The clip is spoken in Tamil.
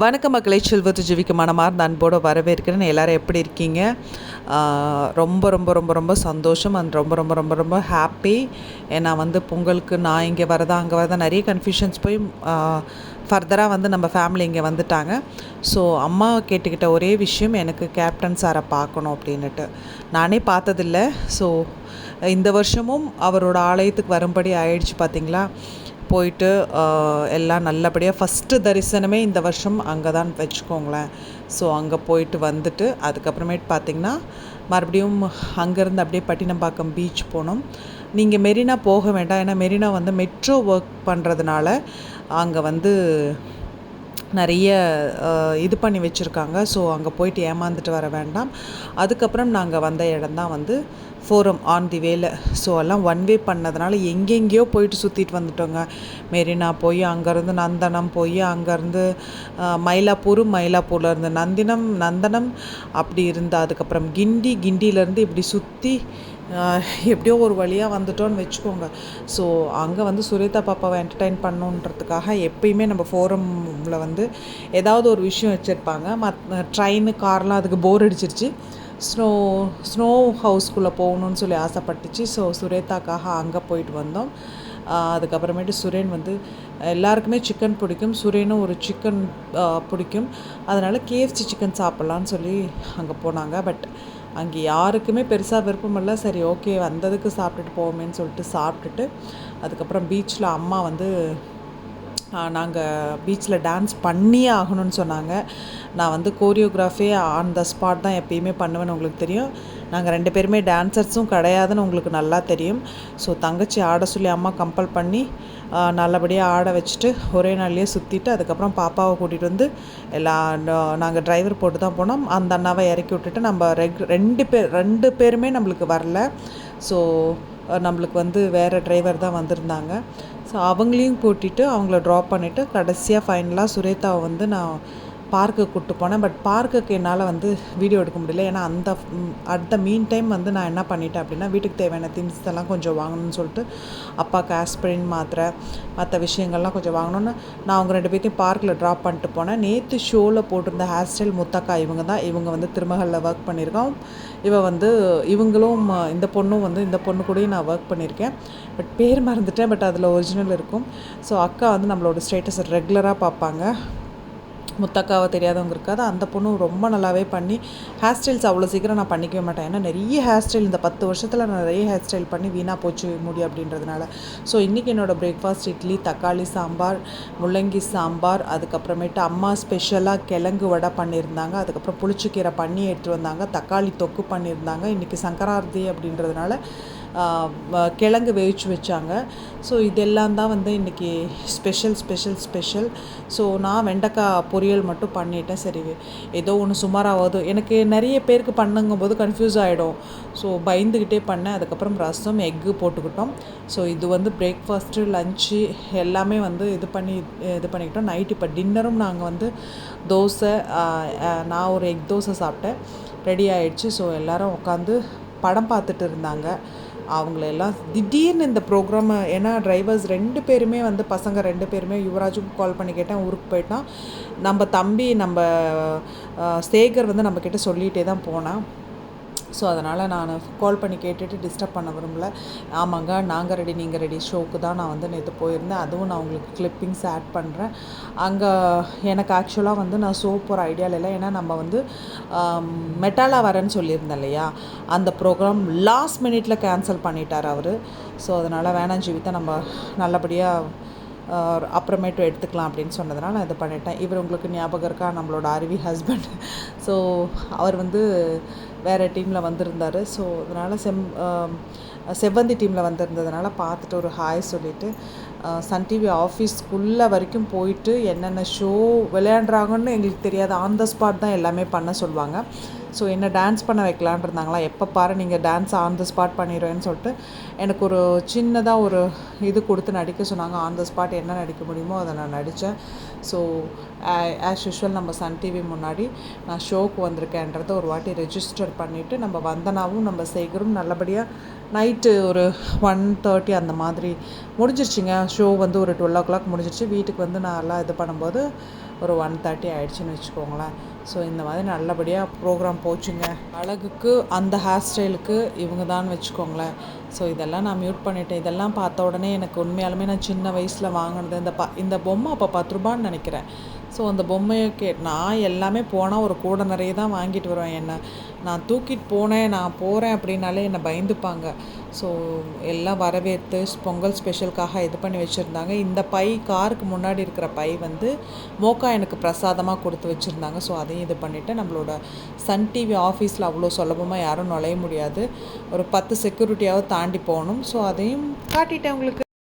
வணக்க மக்களை செல்வத்து ஜீவிக்கு மனமார்ந்த அன்போடு வரவேற்கிறேன். எல்லோரும் எப்படி இருக்கீங்க? ரொம்ப ரொம்ப ரொம்ப ரொம்ப சந்தோஷம். அண்ட் ரொம்ப ரொம்ப ரொம்ப ரொம்ப ஹாப்பி. ஏன்னா வந்து பொங்கலுக்கு நான் இங்கே வரதா அங்கே வரதா நிறைய கன்ஃபியூஷன்ஸ் போய் ஃபர்தராக வந்து நம்ம ஃபேமிலி இங்கே வந்துட்டாங்க. ஸோ அம்மா கேட்டுக்கிட்ட ஒரே விஷயம் எனக்கு கேப்டன் சாரை பார்க்கணும் அப்படின்னுட்டு. நானே பார்த்ததில்ல. ஸோ இந்த வருஷமும் அவரோட ஆலயத்துக்கு வரும்படி ஆயிடுச்சு பார்த்தீங்களா? போயிட்டு எல்லாம் நல்லபடியாக ஃபஸ்ட்டு தரிசனமே இந்த வருஷம் அங்கே தான் வச்சுக்கோங்களேன். ஸோ அங்கே போயிட்டு வந்துட்டு அதுக்கப்புறமேட்டு பார்த்திங்கன்னா மறுபடியும் அங்கேருந்து அப்படியே பட்டினம்பாக்கம் பீச் போனோம். நீங்கள் மெரினா போக வேண்டாம். ஏன்னா மெரினா வந்து மெட்ரோ ஒர்க் பண்ணுறதுனால அங்கே வந்து நிறைய இது பண்ணி வச்சுருக்காங்க. ஸோ அங்கே போயிட்டு ஏமாந்துட்டு வர வேண்டாம். அதுக்கப்புறம் நாங்கள் வந்த இடம் தான் வந்து ஃபோரம் ஆன் தி வேல ஸோ எல்லாம் ஒன் வே பண்ணதுனால எங்கெங்கேயோ போயிட்டு சுற்றிட்டு வந்துட்டோங்க. மெரினா போய் அங்கேருந்து நந்தனம் போய் அங்கேருந்து மயிலாப்பூர் மயிலாப்பூரில் இருந்து நந்தினம் நந்தனம் அப்படி இருந்து அதுக்கப்புறம் கிண்டி கிண்டியிலேருந்து இப்படி சுற்றி எப்படியோ ஒரு வழியாக வந்துட்டோன்னு வச்சுக்கோங்க. ஸோ அங்கே வந்து சுரேதா பாப்பாவை என்டர்டைன் பண்ணுன்றதுக்காக எப்பயுமே நம்ம ஃபோரமில் வந்து ஏதாவது ஒரு விஷயம் வச்சுருப்பாங்க. மத் ட்ரெயின் கார்லாம் அதுக்கு போர் அடிச்சிருச்சு. ஸ்னோ ஸ்னோ ஹவுஸ்குள்ளே போகணுன்னு சொல்லி ஆசைப்பட்டுச்சு. ஸோ சுரேதாக்காக அங்கே போயிட்டு வந்தோம். அதுக்கப்புறமேட்டு சுரேன் வந்து எல்லாருக்குமே சிக்கன் பிடிக்கும். சுரேனும் ஒரு சிக்கன் பிடிக்கும். அதனால் கேஎஃப்சி சிக்கன் சாப்பிட்லான்னு சொல்லி அங்கே போனாங்க. பட் அங்கே யாருக்குமே பெருசாக விருப்பம் இல்லை. சரி ஓகே வந்ததுக்கு சாப்பிட்டுட்டு போவோமேன்னு சொல்லிட்டு சாப்பிட்டுட்டு அதுக்கப்புறம் பீச்சில் அம்மா வந்து நாங்கள் பீச்சில் டான்ஸ் பண்ணியே ஆகணும்னு சொன்னாங்க. நான் வந்து கோரியோகிராஃபே ஆன் த ஸ்பாட் தான் எப்பயுமே பண்ணுவேன்னு உங்களுக்கு தெரியும். நாங்கள் ரெண்டு பேருமே டான்சர்ஸும் கிடையாதுன்னு உங்களுக்கு நல்லா தெரியும். ஸோ தங்கச்சி ஆட சொல்லி அம்மா கம்பல் பண்ணி நல்லபடியாக ஆட வச்சுட்டு ஒரே நாள்லேயே சுற்றிட்டு அதுக்கப்புறம் பாப்பாவை கூட்டிகிட்டு வந்து எல்லா நாங்கள் டிரைவர் போட்டு தான் போனோம். அந்த அண்ணாவை இறக்கி விட்டுட்டு நம்ம ரெக் ரெண்டு பேர் ரெண்டு பேருமே நம்மளுக்கு வரல. ஸோ நம்மளுக்கு வந்து வேறு டிரைவர் தான் வந்திருந்தாங்க. ஸோ அவங்களையும் கூட்டிட்டு அவங்கள ட்ராப் பண்ணிவிட்டு கடைசியாக ஃபைனலாக சுரேதாவை வந்து நான் பார்க்குக்கு கூப்பிட்டு போனேன். பட் பார்க்குக்கு என்னால் வந்து வீடியோ எடுக்க முடியல. ஏன்னா அந்த அட் த மீன் டைம் வந்து நான் என்ன பண்ணிட்டேன் அப்படின்னா வீட்டுக்கு தேவையான திங்ஸ் எல்லாம் கொஞ்சம் வாங்கணும்னு சொல்லிட்டு அப்பாவுக்கு ஆஸ்பிரின் மாத்திரை மற்ற விஷயங்கள்லாம் கொஞ்சம் வாங்கணும்னு நான் அவங்க ரெண்டு பேர்த்தையும் பார்க்கில் ட்ராப் பண்ணிட்டு போனேன். நேற்று ஷோவில் போட்டிருந்த ஹேர் ஸ்டைல் முத்தக்கா இவங்க தான். இவங்க வந்து திருமகளில் ஒர்க் பண்ணியிருக்கோம் இவ வந்து இவங்களும் இந்த பொண்ணும் வந்து இந்த பொண்ணு கூடயும் நான் ஒர்க் பண்ணியிருக்கேன். பட் பேர் மறந்துட்டேன். பட் அதில் ஒரிஜினல் இருக்கும். ஸோ அக்கா வந்து நம்மளோட ஸ்டேட்டஸை ரெகுலராக பார்ப்பாங்க. முத்தக்காவை தெரியாதவங்க இருக்காது. அந்த பொண்ணு ரொம்ப நல்லாவே பண்ணி ஹேர் ஸ்டைல்ஸ் அவ்வளோ சீக்கிரம் நான் பண்ணிக்கவே மாட்டேன். ஏன்னா நிறைய ஹேர் ஸ்டைல் இந்த பத்து வருஷத்தில் நான் நிறைய ஹேர் ஸ்டைல் பண்ணி வீணாக போச்சு முடி அப்படின்றதுனால. ஸோ இன்றைக்கி என்னோடய பிரேக்ஃபாஸ்ட் இட்லி தக்காளி சாம்பார் முள்ளங்கி சாம்பார் அதுக்கப்புறமேட்டு அம்மா ஸ்பெஷலாக கிழங்கு வடை பண்ணியிருந்தாங்க. அதுக்கப்புறம் புளிச்சக்கீரை பண்ணி எடுத்துகிட்டு வந்தாங்க. தக்காளி தொக்கு பண்ணியிருந்தாங்க. இன்றைக்கி சங்கரார்த்தி அப்படின்றதுனால கிழங்கு வேவிச்சு வச்சாங்க. ஸோ இதெல்லாம் தான் வந்து இன்றைக்கி ஸ்பெஷல் ஸ்பெஷல் ஸ்பெஷல் ஸோ நான் வெண்டைக்காய் பொரியல் மட்டும் பண்ணிட்டேன். சரி ஏதோ ஒன்று சுமாராகாது எனக்கு நிறைய பேருக்கு பண்ணுங்கும் போது கன்ஃபியூஸ் ஆகிடும் ஸோ பயந்துக்கிட்டே பண்ணேன். அதுக்கப்புறம் ரசம் எக்கு போட்டுக்கிட்டோம். ஸோ இது வந்து பிரேக்ஃபாஸ்ட்டு லஞ்சு எல்லாமே வந்து இது பண்ணி இது பண்ணிக்கிட்டோம். நைட் இப்போ டின்னரும் நாங்கள் வந்து தோசை நான் ஒரு எக் தோசை சாப்பிட்டேன். ரெடி ஆகிடுச்சு ஸோ எல்லோரும் உட்காந்து படம் பார்த்துட்டு இருந்தாங்க. அவங்களெல்லாம் திடீர்னு இந்த ப்ரோக்ராம் ஏன்னா டிரைவர்ஸ் ரெண்டு பேருமே வந்து பசங்க ரெண்டு பேருமே யுவராஜும் கால் பண்ணி கேட்டேன் ஊருக்கு போயிட்டான். நம்ம தம்பி நம்ம சேகர் வந்து நம்மக்கிட்ட சொல்லிகிட்டே தான் போனான். ஸோ அதனால் நான் கால் பண்ணி கேட்டுட்டு டிஸ்டர்ப் பண்ண விரும்பல. ஆமாங்க நாங்கள் ரெடி நீங்கள் ரெடி ஷோக்கு தான் நான் வந்து நேற்று போயிருந்தேன். அதுவும் நான் உங்களுக்கு கிளிப்பிங்ஸ் ஆட் பண்ணுறேன் அங்கே எனக்கு ஆக்சுவலாக வந்து நான் ஷோ போகிற ஐடியாவில் இல்லை. ஏன்னா நம்ம வந்து மெட்டாலா வரேன்னு சொல்லியிருந்தேன் இல்லையா? அந்த ப்ரோக்ராம் லாஸ்ட் மினிட்ல கேன்சல் பண்ணிட்டார் அவர். ஸோ அதனால் வேணாம் ஜீவித்தை நம்ம நல்லபடியாக அப்புறமேட்டு எடுத்துக்கலாம் அப்படின்னு சொன்னதுனால நான் இதை பண்ணிட்டேன். இவர் உங்களுக்கு ஞாபகம் இருக்கா? நம்மளோட அருவி ஹஸ்பண்ட் ஸோ அவர் வந்து வேறு டீமில் வந்திருந்தார். ஸோ அதனால் செம் செவ்வந்தி டீமில் வந்திருந்ததுனால பார்த்துட்டு ஒரு ஹாய் சொல்லிவிட்டு சன் டிவி ஆஃபீஸ்க்குள்ளே வரைக்கும் போயிட்டு என்னென்ன ஷோ விளையாடுறாங்கன்னு எங்களுக்கு தெரியாது. ஆன் த ஸ்பாட் தான் எல்லாமே பண்ண சொல்லுவாங்க. ஸோ என்ன டான்ஸ் பண்ண வைக்கலான் இருந்தாங்களா? எப்போ பாரு நீங்கள் டான்ஸ் ஆன் த ஸ்பாட் பண்ணிடுவேன்னு சொல்லிட்டு எனக்கு ஒரு சின்னதாக ஒரு இது கொடுத்து நடிக்க சொன்னாங்க. ஆன் த ஸ்பாட் என்ன நடிக்க முடியுமோ அதை நான் நடித்தேன் ஸோ ஆஸ் யூஷுவல் நம்ம சன் டிவி முன்னாடி நான் ஷோக்கு வந்திருக்கேன்றதை ஒரு வாட்டி ரெஜிஸ்டர் பண்ணிவிட்டு நம்ம வந்தனாவும் நம்ம சேகரும் நல்லபடியாக நைட்டு ஒரு ஒன் தேர்ட்டி அந்த மாதிரி முடிஞ்சிருச்சுங்க. ஷோ வந்து ஒரு டுவெல் ஓ கிளாக் முடிஞ்சிருச்சு. வீட்டுக்கு வந்து நான் எல்லாம் இது பண்ணும்போது ஒரு ஒன் தேர்ட்டி ஆகிடுச்சின்னு வச்சுக்கோங்களேன். ஸோ இந்த மாதிரி நல்லபடியாக ப்ரோக்ராம் போச்சுங்க. அழகுக்கு அந்த ஹேர் ஸ்டைலுக்கு இவங்க தான் வச்சுக்கோங்களேன். ஸோ இதெல்லாம் நான் மியூட் பண்ணிட்டேன். இதெல்லாம் பார்த்த உடனே எனக்கு உண்மையாலுமே நான் சின்ன வயசில் வாங்கினது இந்த ப இந்த பொம்மை அப்போ பத்து ரூபான்னு நினைக்கிறேன். ஸோ அந்த பொம்மையை கே நான் எல்லாமே போனால் ஒரு கூட நிறைய தான் வாங்கிட்டு வருவேன் என்ன. நான் தூக்கிட்டு போனேன் நான் போகிறேன் அப்படின்னாலே என்னை பயந்துப்பாங்க. ஸோ எல்லாம் வரவேற்று பொங்கல் ஸ்பெஷலுக்காக இது பண்ணி வச்சுருந்தாங்க. இந்த பை காருக்கு முன்னாடி இருக்கிற பை வந்து மோக்கா எனக்கு பிரசாதமாக கொடுத்து வச்சுருந்தாங்க. ஸோ அதையும் இது பண்ணிவிட்டு நம்மளோட சன் டிவி ஆஃபீஸில் அவ்வளோ சுலபமாக யாரும் நுழைய முடியாது. ஒரு பத்து செக்யூரிட்டியாவது தாண்டி போகணும். ஸோ அதையும் காட்டிட்டேன் உங்களுக்கு.